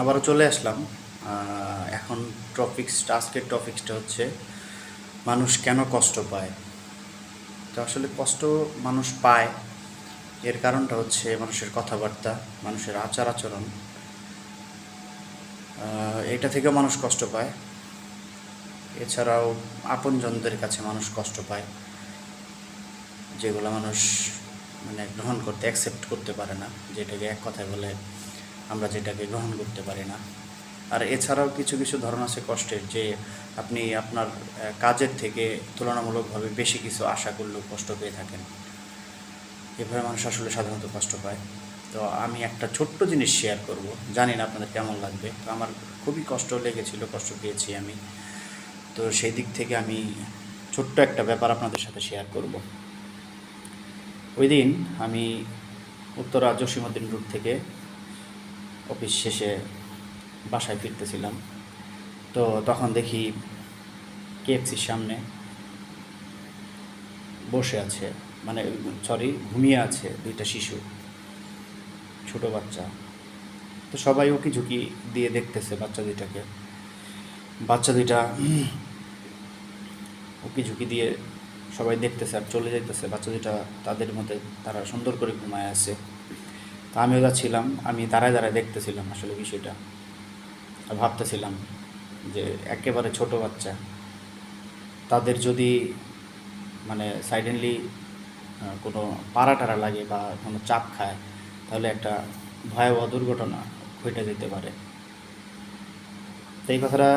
আবারও চলে আসলাম। এখন টপিক্সটা আজকের টপিক্সটা হচ্ছে মানুষ কেন কষ্ট পায়? তো আসলে কষ্ট মানুষ পায়, এর কারণটা হচ্ছে মানুষের কথাবার্তা, মানুষের আচার আচরণ। এটা থেকেও মানুষ কষ্ট পায়। এছাড়াও আপনজনদের কাছে মানুষ কষ্ট পায়, যেগুলো মানুষ মানে গ্রহণ করতে অ্যাকসেপ্ট করতে পারে না, যেটাকে এক কথায় বলে আমরা যেটাকে গ্রহণ করতে পারি না। আর এছাড়াও কিছু কিছু ধরন আছে কষ্টের, যে আপনি আপনার কাজের থেকে তুলনামূলকভাবে বেশি কিছু আশা করলেও কষ্ট পেয়ে থাকেন। এভাবে মানুষ আসলে সাধারণত কষ্ট পায়। তো আমি একটা ছোট্ট জিনিস শেয়ার করব। জানি না আপনাদের কেমন লাগবে। তো আমার খুবই কষ্ট লেগেছিল, কষ্ট পেয়েছি আমি। তো সেই দিক থেকে আমি ছোট্ট একটা ব্যাপার আপনাদের সাথে শেয়ার করব। ওই দিন আমি উত্তরা জসীমউদ্দিন রুট থেকে অফিস শেষে বাসায় ফিরতেছিলাম। তো তখন দেখি কেএফসির সামনে বসে আছে মানে সরি ঘুমিয়ে আছে দুইটা শিশু, ছোট বাচ্চা। তো সবাই ওকে ঝুঁকি দিয়ে দেখতেছে বাচ্চা দুইটাকে। বাচ্চা দুইটা ওকে ঝুঁকি দিয়ে সবাই দেখতেছে আর চলে যাইতেছে। বাচ্চা দুইটা তাদের মধ্যে তারা সুন্দর করে ঘুমায় আছে। আমিও যাচ্ছিলাম, আমি দাঁড়ায় দাঁড়ায় দেখতেছিলাম আসলে বিষয়টা। ভাবতেছিলাম যে একেবারে ছোট বাচ্চা, তাদের যদি মানে সাইডেনলি কোনো পাড়া টাড়া লাগে বা কোনো চাপ খায়, তাহলে একটা ভয়াবহ দুর্ঘটনা ঘটে যেতে পারে। তো এই কথাটা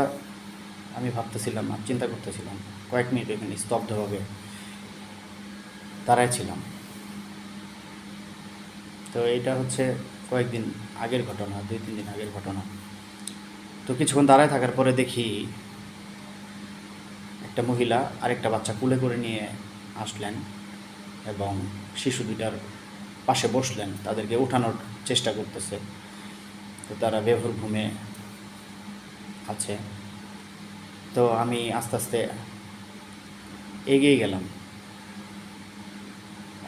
আমি ভাবতেছিলাম আর চিন্তা করতেছিলাম। কয়েক মিনিট এখানে স্তব্ধভাবে দাঁড়ায় ছিলাম। তো এইটা হচ্ছে কয়েকদিন আগের ঘটনা, দুই, তিন দিন আগের ঘটনা। তো কিছুক্ষণ দাঁড়ায় থাকার পরে দেখি একটা মহিলা আরেকটা বাচ্চা কুলে করে নিয়ে আসলেন এবং শিশু দুইটার পাশে বসলেন, তাদেরকে ওঠানোর চেষ্টা করতেছে। তো তারা বেভর ঘুমে আছে। তো আমি আস্তে আস্তে এগিয়ে গেলাম।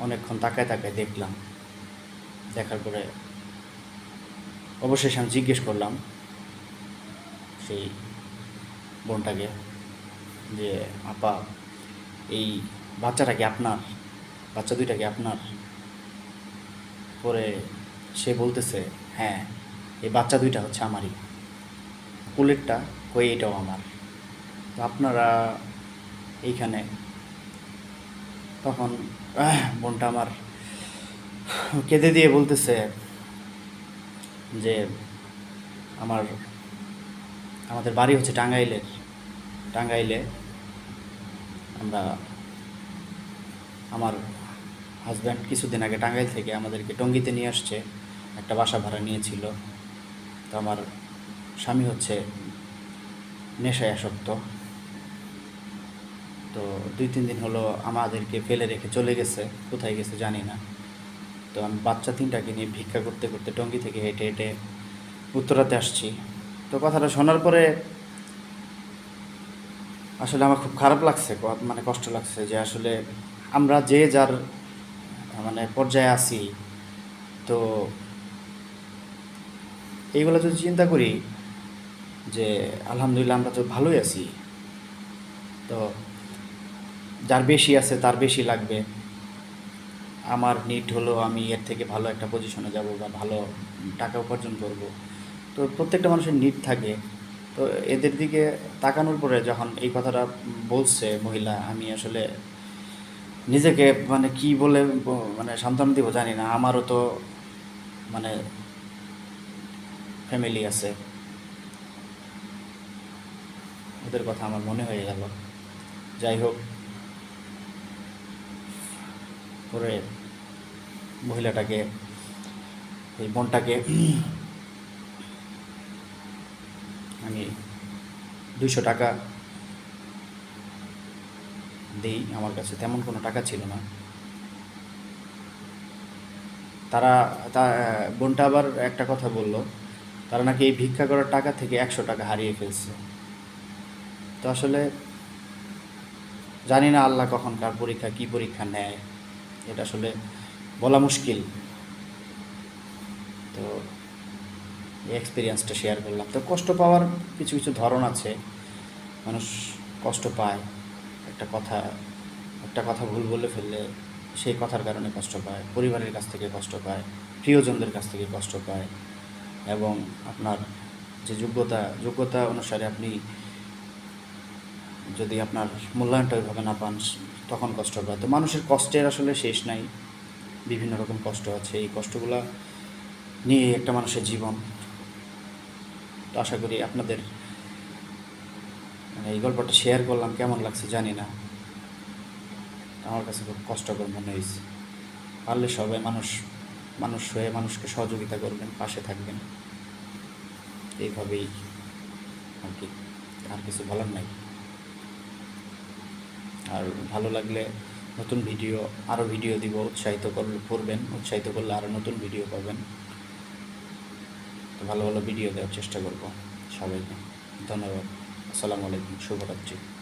অনেকক্ষণ তাকায় তাকায় দেখলাম দেখার পরে অবশেষে আমি জিজ্ঞেস করলাম সেই বোনটাকে যে, আপা, এই বাচ্চাটা কি আপনার, বাচ্চা দুইটা কি আপনার? পরে সে বলতেছে হ্যাঁ এই বাচ্চা দুইটা হচ্ছে আমারই। কুলেরটা কই এটাও আমার। তো আপনারা এইখানে। তখন বোনটা আমার কেঁদে দিয়ে বলতেছে যে আমার, আমাদের বাড়ি হচ্ছে টাঙ্গাইলের, টাঙ্গাইলে আমরা, আমার হাজব্যান্ড কিছুদিন আগে টাঙ্গাইল থেকে আমাদেরকে টঙ্গিতে নিয়ে আসছে, একটা বাসা ভাড়া নিয়েছিল। তো আমার স্বামী হচ্ছে নেশায় আসক্ত। তো দুই তিন দিন হলো আমাদেরকে ফেলে রেখে চলে গেছে, কোথায় গেছে জানি না। তো আমি বাচ্চা তিনটাকে নিয়ে ভিক্ষা করতে করতে টঙ্গি থেকে হেঁটে হেঁটে উত্তরাতে আসছি। তো কথাটা শোনার পরে আসলে আমার খুব খারাপ লাগছে মানে কষ্ট লাগছে যে আসলে আমরা যে যার মানে পর্যায়ে আছি, তো এইগুলো যদি চিন্তা করি যে আলহামদুলিল্লাহ আমরা তো ভালোই আছি, তো যার বেশি আছে তার বেশি লাগবে। আমার নিট হলো আমি এর থেকে ভালো একটা পজিশনে যাব বা ভালো টাকা উপার্জন করব। তো প্রত্যেকটা মানুষের নিট থাকে। তো এদের দিকে তাকানোর পরে যখন এই কথাটা বলছে মহিলা, আমি আসলে নিজেকে মানে কি বলে মানে সান্ত্বনা দিব জানি না। আমারও তো মানে ফ্যামিলি আছে। ওদের কথা আমার মনে হয়ে গেল। যাই হোক পরে মহিলাটাকে, এই বোনটাকে আমি দুইশো টাকা দিই আমার কাছে। তেমন কোনো টাকা ছিল না। তারা, তা, বোনটা আবার একটা কথা বলল, তারা নাকি এই ভিক্ষা করার টাকা থেকে একশো টাকা হারিয়ে ফেলছে। তো আসলে জানি না আল্লাহ কখন কার পরীক্ষা, কী পরীক্ষা নেয়। এটা আসলে বলা মুশকিল। তো এই এক্সপিরিয়েন্সটা শেয়ার করলাম। তো কষ্ট পাওয়ার কিছু কিছু ধরন আছে। মানুষ কষ্ট পায়, একটা কথা একটা কথা ভুল বলে ফেললে সেই কথার কারণে কষ্ট পায়, পরিবারের কাছ থেকে কষ্ট পায়, প্রিয়জনদের কাছ থেকে কষ্ট পায় এবং আপনার যে যোগ্যতা যোগ্যতা অনুসারে আপনি যদি আপনার মূল্যায়নটা ওইভাবে না পান, তখন কষ্ট পায় তো মানুষের কষ্টের আসলে শেষ নাই। বিভিন্ন রকম কষ্ট আছে। এই কষ্টগুলো নিয়ে একটা মানুষের জীবন। তো আশা করি আপনাদের মানে এই গল্পটা শেয়ার করলাম, কেমন লাগছে জানি না। আমার কাছে খুব কষ্টকর মনে হয়েছে। পারলে সবাই মানুষ মানুষ হয়ে মানুষকে সহযোগিতা করবেন, পাশে থাকবেন। এইভাবেই আর কি। আর কিছু বলার নাই। আর ভালো লাগলে নতুন ভিডিও আরও ভিডিও দিব, উৎসাহিত করবেন, উৎসাহিত করলে আরও নতুন ভিডিও পাবেন। তো ভালো ভালো ভিডিও দেওয়ার চেষ্টা করব সবাইকে। ধন্যবাদ। আসসালামু আলাইকুম, শুভরাত্রি।